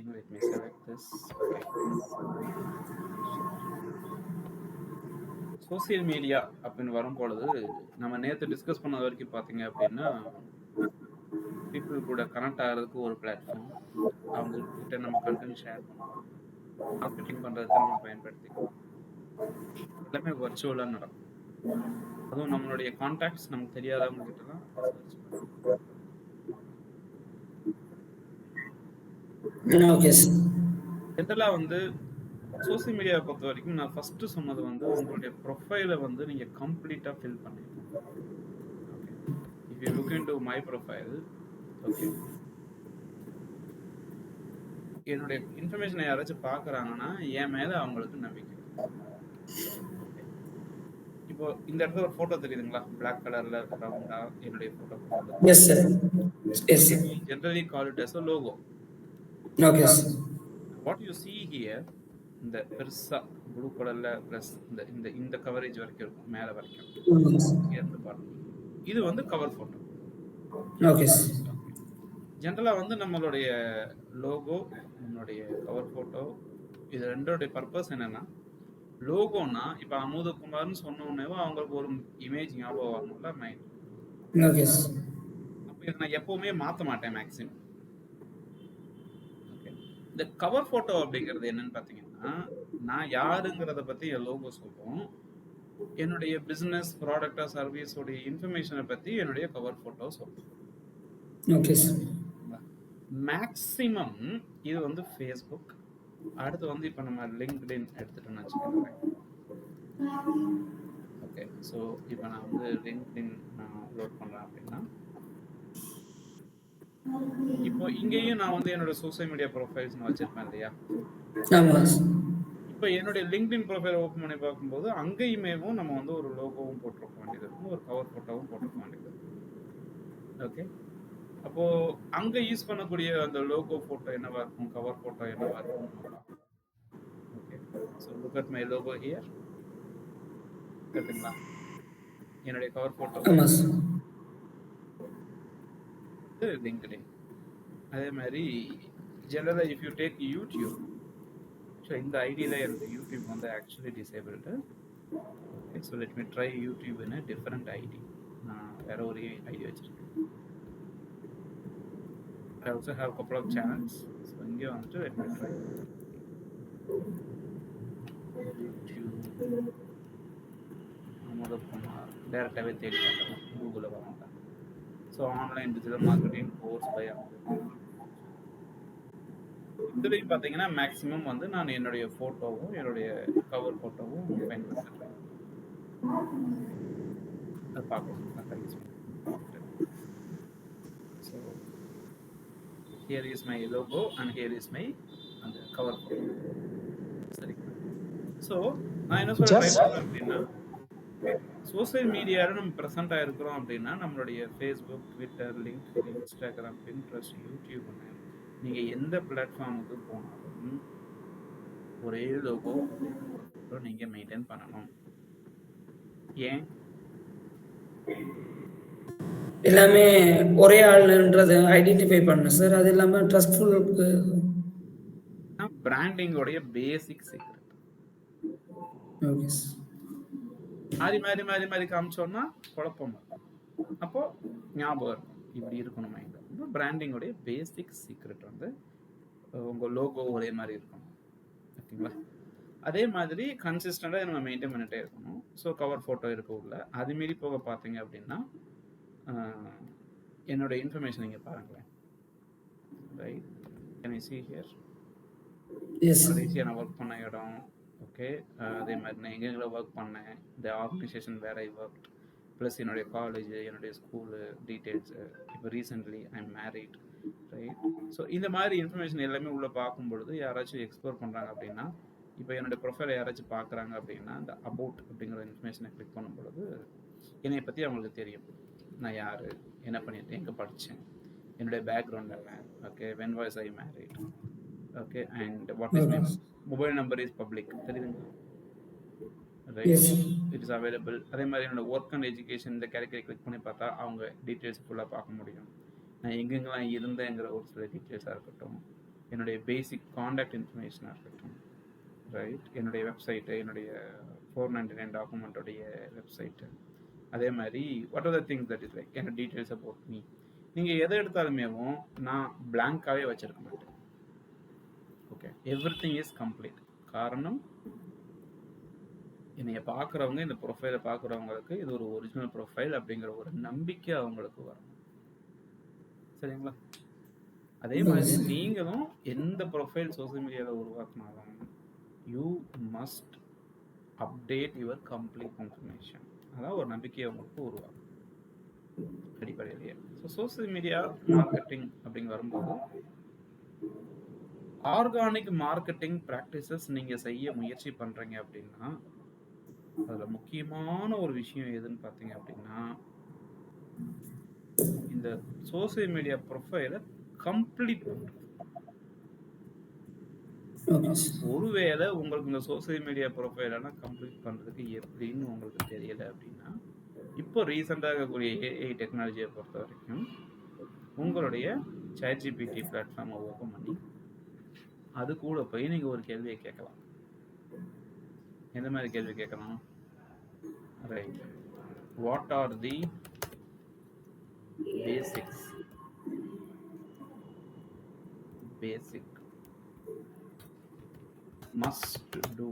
recording. Let me select this. Okay. Social media அப்படின்னு வரும்பொழுது நம்ம நேற்று டிஸ்கஸ் பண்ண வரைக்கும் பார்த்தீங்க அப்படின்னா பீப்புள் கூட கனெக்ட் ஆகிறதுக்கு ஒரு பிளாட்ஃபார்ம் அவங்க கிட்ட நம்ம கண்டென்ட் ஷேர் பண்ணலாம் மார்க்கெட்டிங் பண்ணுறதுக்கு நம்ம பயன்படுத்திக்கலாம் எல்லாமே வர்ச்சுவலாக நடக்கும் அதுவும் நம்மளுடைய கான்டாக்ட்ஸ் நமக்கு தெரியாதவங்க கிட்ட தான் ஜென்ரலாக வந்து சோசியல் மீடியாவை பொறுத்த வரைக்கும் நான் ஃபர்ஸ்ட் சொன்னது வந்து உங்களுடைய ப்ரொஃபைலை வந்து நீங்க கம்ப்ளீட்டா ஃபில் பண்ணிடணும் okay if you look into my profile okay என்னுடைய இன்ஃபர்மேஷனை யாராச்சும் பார்க்குறாங்கன்னா என் மேல அவங்களுக்கு நம்பிக்கை. இப்போ இந்த இடத்துல ஒரு போட்டோ தெரியுதுங்களா? பிளாக் கலர்ல ரவுண்டா என்னுடைய photo yes sir yes sir generally call it a logo. Okay what you see here இந்த பெருசா ப்ளூ கலர்ல ப்ளஸ் இந்த இந்த இந்த கவரேஜ் வரைக்கும் இருக்கும் மேல வரைக்கும். இங்க இருந்து பாருங்க. இது வந்து கவர் போட்டோ ஓகே சார் ஜென்ரலா வந்து நம்மளுடைய லோகோ நம்மளுடைய கவர் போட்டோ இது ரெண்டோடைய பர்பஸ் என்னன்னா லோகோனா இப்ப அமுதகுமார்னு சொன்ன உடனே அவங்களுக்கு ஒரு இமேஜ் ஞாபகம் வரணும்ல மைண்ட் அப்போ இதை நான் எப்பவுமே மாத்த மாட்டேன் மேக்ஸிமம் இந்த கவர் போட்டோ அப்படிங்கிறது என்னன்னு பார்த்தீங்கன்னா நான் யாருங்கிறத பத்தி என் லோகோ சொல்லுவோம் என்னுடைய பிசினஸ் ப்ராடக்டா சர்வீஸோடைய இன்ஃபர்மேஷனை பத்தி என்னுடைய கவர் போட்டோ சொல்லுவோம் ஓகே சார் மேக்ஸிமம் இது வந்து ஃபேஸ்புக் அடுத்து வந்து இப்போ நம்ம லிங்க்டின் எடுத்துட்டோம்னு வச்சுக்கோங்களேன். ஓகே ஸோ இப்போ நான் வந்து லிங்க்டின் நான் லோட் பண்ணுறேன் அப்படின்னா இப்போ இங்கேயும் நான் வந்து என்னோட சோஷியல் மீடியா ப்ரொஃபைல்ஸ் வச்சிருப்பேன் இல்லையா? இப்போ என்னுடைய லிங்க்டின் ப்ரொஃபைல் ஓப்பன் பண்ணி பார்க்கும்போது அங்கேயுமேவும் நம்ம வந்து ஒரு லோகோவும் போட்டிருக்க வேண்டியது இருக்கும். ஒரு கவர் ஃபோட்டோவும் போட்டிருக்க வேண்டியது இருக்கும். ஓகே அப்போ அங்க யூஸ் பண்ணக்கூடிய அந்த லோகோ போட்டோ என்னவா இருக்கும்? கவர் போட்டோ என்னவா இருக்கும்? Okay so look at my logo here கரெக்டுங்களா என்னுடைய கவர் போட்டோ வந்து லிங்க்டின் அதே மாதிரி ஜெனரலாக if you take YouTube so இந்த ஐடியில் எனக்கு யூடியூப் வந்து actually disabled okay so let me try YouTube different ID நான் வேற ஒரு ஐடி வச்சுருக்கேன். I also have couple of channels so இங்கே வந்துட்டு let ட்ரை try. YouTube. அமுதகுமார் டேரெக்டாகவே தேடி பார்க்கலாம். கூகுளில் வரோம் so online digital marketing course by இதுலையும் பார்த்தீங்கன்னா மேக்ஸிமம் வந்து நான் என்னுடைய ஃபோட்டோவும் என்னுடைய கவர் ஃபோட்டோவும் பயன்படுத்துகிறேன் அதை பார்க்கலாம். Use so here is my logo and here is my அந்த கவர் சரி ஸோ நான் என்ன சொல்றேன்? அப்படின்னா சோசியல் மீடியாவில் நம்ம ப்ரெசென்ட் ஆகிருக்கிறோம் அப்படின்னா நம்மளுடைய Facebook Twitter link Instagram Pinterest யூடியூப்னு நீங்கள் எந்த பிளாட்ஃபார்முக்கு போனாலும் ஒரே லோகோ நீங்கள் மெயின்டைன் பண்ணணும். ஏன்? எல்லாமே ஒரே ஆளுன்றதை ஐடென்டிஃபை பண்ணணும் சார் அது இல்லாமல் ட்ரஸ்ட்ஃபுல்லுக்கு பிராண்டிங்கோடைய பேசிக் சீக்ரெட் ஓகே சார் மாறி மாறி மாறி மாறி காமிச்சோம்னா குழப்பம் அப்போ ஞாபகம் இருக்கும். இப்படி இருக்கணும் மைண்ட் பிராண்டிங்கோடைய பேசிக் சீக்ரெட் வந்து அஹ், உங்க லோகோ ஒரே மாதிரி இருக்கணும். ஓகேங்களா? அதே மாதிரி கன்சிஸ்டண்டாக நம்ம மெயின்டைன் பண்ணிட்டே இருக்கணும். ஸோ கவர் ஃபோட்டோ இருக்க உள்ள. அது மீறி போக பார்த்தீங்க அப்படின்னா என்னோட இன்ஃபர்மேஷன் நீங்கள் பாருங்களேன். Right can I here? Yes கடைசியாக நான் ஒர்க் பண்ண இடம். ஓகே அதே மாதிரி நான் எங்கெங்கே ஒர்க் பண்ணேன் இந்த ஆர்கனைசேஷன் வேற ஐ ஒர்க் ப்ளஸ் என்னுடைய காலேஜ் என்னுடைய ஸ்கூலு டீட்டெயில்ஸு இப்போ recently I am married right so இந்த மாதிரி இன்ஃபர்மேஷன் எல்லாமே உள்ளே பார்க்கும் பொழுது யாராச்சும் எக்ஸ்ப்ளோர் பண்ணுறாங்க அப்படின்னா இப்போ என்னுடைய ப்ரொஃபைலை யாராச்சும் பார்க்குறாங்க அப்படின்னா இந்த அபவுட் அப்படிங்கிற இன்ஃபர்மேஷனை கிளிக் பண்ணும் பொழுது என்னை பற்றி அவங்களுக்கு தெரியும். நான் யார் என்ன பண்ணிட்டேன் எங்கே படித்தேன் என்னுடைய பேக்ரவுண்ட் என்ன okay when was I married okay and what is my mobile number is public தெரியுதுங்களா Yes. Right it is available அதே மாதிரி என்னோட ஒர்க் அண்ட் எஜுகேஷன் இந்த கேட்டகரி கிளிக் பண்ணி பார்த்தா அவங்க டீட்டெயில்ஸ் ஃபுல்லாக பார்க்க முடியும். நான் எங்கெங்கெல்லாம் இருந்தேங்கிற ஒரு சில டீட்டெயில்ஸாக இருக்கட்டும். என்னுடைய பேசிக் காண்டாக்ட் இன்ஃபர்மேஷனாக இருக்கட்டும். ரைட் என்னுடைய வெப்சைட்டு என்னுடைய ஃபோர் நைன்டி நைன் டாக்குமெண்ட்டோடைய வெப்சைட்டு அதே மாதிரி what are the things that is like என்ன டீட்டெயில்ஸ் அபவுட் மீ நீங்கள் எதை எடுத்தாலுமேவும் நான் பிளாங்காகவே வச்சுருக்க மாட்டேன். ஓகே எவ்ரி இஸ் கம்ப்ளீட் காரணம் என்னைய பார்க்குறவங்க இந்த ப்ரொஃபைலை பார்க்குறவங்களுக்கு இது ஒரு ஒரிஜினல் ப்ரொஃபைல் அப்படிங்கிற ஒரு நம்பிக்கை அவங்களுக்கு வரும். சரிங்களா? அதே மாதிரி நீங்களும் எந்த ப்ரொஃபைல் சோஷியல் மீடியாவில் உருவாக்கினாலும் you must update your complete information அதான் ஒரு நம்பிக்கையை உங்களுக்கு உருவாக்கும். அடிப்படையிலேயே. ஸோ சோஷியல் மீடியா மார்க்கெட்டிங் அப்படின்னு வரும்போது ஆர்கானிக் மார்க்கெட்டிங் ப்ராக்டிசஸ் நீங்கள் செய்ய முயற்சி பண்ணுறீங்க அப்படின்னா அதில் முக்கியமான ஒரு விஷயம் எதுன்னு பார்த்தீங்க அப்படின்னா இந்த சோஷியல் மீடியா ப்ரொஃபைலை கம்ப்ளீட் பண்ணுறது. ஒருவேளை உங்களுக்கு இந்த சோஷியல் மீடியா ப்ரொஃபைலெல்லாம் கம்ப்ளீட் பண்ணுறதுக்கு எப்படின்னு உங்களுக்கு தெரியல அப்படின்னா இப்போ ரீசெண்டாக இருக்கக்கூடிய ஏஐ டெக்னாலஜியை பொறுத்த வரைக்கும் உங்களுடைய சேட்ஜிபிடி பிளாட்ஃபார்மை ஓப்பன் பண்ணி அது கூட போய் நீங்கள் ஒரு கேள்வியை கேட்கலாம். எந்த மாதிரி கேள்வி கேட்கலாம் right what are the basics basic must do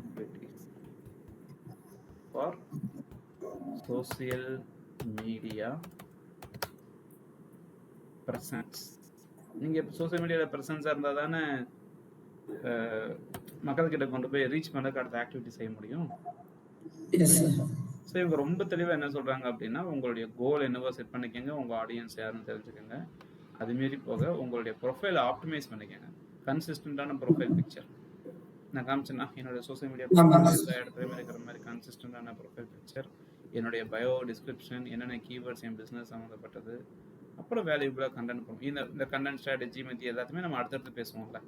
activities for social media presence. நீங்கள் இப்போ சோஷியல் மீடியாவில் ப்ரெசன்ஸாக இருந்தால் தானே மக்கள்கிட்ட கொண்டு போய் ரீச் பண்ணுறதுக்கு அடுத்த ஆக்டிவிட்டி செய்ய முடியும்? ஸோ இவங்க ரொம்ப தெளிவாக என்ன சொல்கிறாங்க அப்படின்னா உங்களுடைய கோல் என்னவோ செட் பண்ணிக்கோங்க உங்கள் ஆடியன்ஸ் யாருன்னு தெரிஞ்சுக்கோங்க. அதுமாரி போக உங்களுடைய ப்ரொஃபைலை ஆப்டிமைஸ் பண்ணிக்கோங்க. கன்சிஸ்டண்ட்டான ப்ரொஃபைல் பிக்சர் நான் காமிச்சேன்னா என்னோட சோஷியல் மீடியா இடத்துலையுமே இருக்கிற மாதிரி கன்சிஸ்டண்ட்டான ப்ரொஃபைல் பிக்சர் என்னுடைய பயோ டிஸ்கிரிப்ஷன் என்னென்ன கீவேர்ட்ஸ் என் பிஸ்னஸ் சம்மந்தப்பட்டது அப்புறம் வேல்யூபிளாக கண்டென்ட் பண்ணும் இந்த இந்த கண்டென்ட் ஸ்ட்ராட்டஜி மத்தி எல்லாத்தையுமே நம்ம அடுத்தடுத்து பேசுவோம்ல.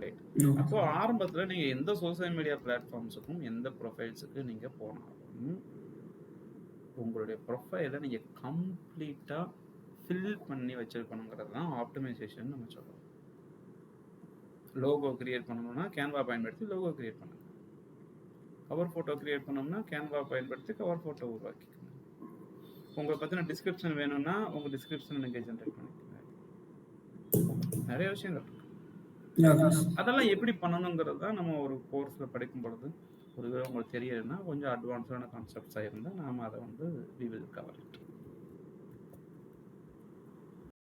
ரைட் அப்போ ஆரம்பத்தில் நீங்கள் எந்த சோஷியல் மீடியா பிளாட்ஃபார்ம்ஸுக்கும் எந்த ப்ரொஃபைல்ஸுக்கு நீங்கள் போனாலும் உங்களுடைய ப்ரொஃபைலை நீங்கள் கம்ப்ளீட்டாக ஃபில் பண்ணி வச்சிருக்கணுங்கிறது தான் ஆப்டிமைசேஷன் நம்ம சொல்கிறோம் லோகோ கிரியேட் பண்ணணும்னா கேன்வா பயன்படுத்தி லோகோ கிரியேட் பண்ணுங்க. கவர் ஃபோட்டோ கிரியேட் பண்ணோம்னா கேன்வா பயன்படுத்தி கவர் ஃபோட்டோ உருவாக்கிக்கோங்க உங்களை பற்றின டிஸ்கிரிப்ஷன் வேணும்னா உங்கள் டிஸ்கிரிப்ஷன் நீங்கள் ஜென்ரேட் பண்ணிக்கோங்க. நிறைய விஷயங்கள் இருக்கு. அதெல்லாம் எப்படி பண்ணணுங்கிறது தான் நம்ம ஒரு கோர்ஸில் படிக்கும் பொழுது ஒருவேளை உங்களுக்கு தெரியலைன்னா கொஞ்சம் அட்வான்ஸான கான்செப்ட்ஸாக இருந்தால் நாம் அதை வந்து வி வில் கவர் இட்